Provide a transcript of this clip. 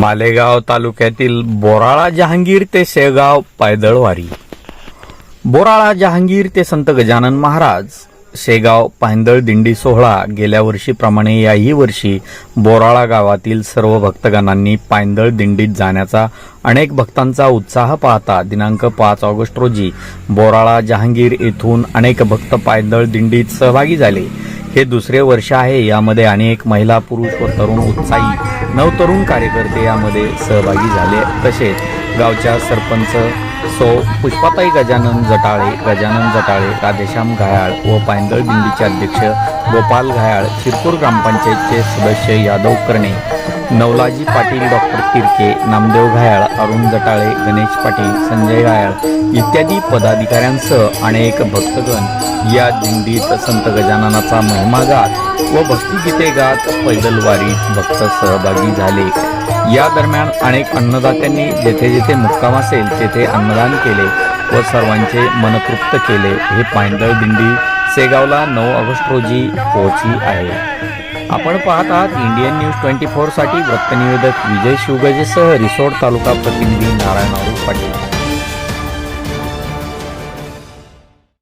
मालेगाव तालुक्यातील बोराळा जहांगीर ते शेगाव पायदळवारी. बोराळा जहांगीर ते संत गजानन महाराज शेगाव पायंदळ दिंडी सोहळा गेल्या वर्षीप्रमाणे याही वर्षी बोराळा गावातील सर्व भक्तगणांनी पायंदळ दिंडीत जाण्याचा अनेक भक्तांचा उत्साह पाहता दिनांक पाच ऑगस्ट रोजी बोराळा जहांगीर येथून अनेक भक्त पायदळ दिंडीत सहभागी झाले. हे दुसरे वर्ष आहे. यामध्ये अनेक महिला पुरुष व तरुण उत्साही नवतरुण कार्यकर्ते यामध्ये सहभागी झाले. तसेच गावच्या सरपंच सो पुष्पाताई गजानन जटाळे गजानन जटाळे राधेश्याम घायाळ व पायंदळ दिंडीचे अध्यक्ष गोपाल घायाळ शिरपूर ग्रामपंचायतचे सदस्य यादव करणे नवलाजी पाटील डॉक्टर तिरके नामदेव घायाळ अरुण जटाळे गणेश पाटील संजय घायाळ इत्यादी पदाधिकाऱ्यांसह अनेक भक्तगण या दिंडीत संत गजाननाचा महिमा गात व भक्तिगीते गात पैदलवारीत भक्त सहभागी झाले. या दरम्यान अनेक अन्नदात्यांनी जेथे जेथे मुक्काम असेल तेथे अन्नदान केले व सर्वांचे मनतृप्त केले. हे पायंदळ दिंडी सेगावला नऊ ऑगस्ट रोजी पोहोचली आहे. आपण पाहत आहात इंडियन न्यूज ट्वेंटी फोरसाठी वृत्तनिवेदक विजय शिवगजेसह रिसोड तालुका प्रतिनिधी नारायण पाटील.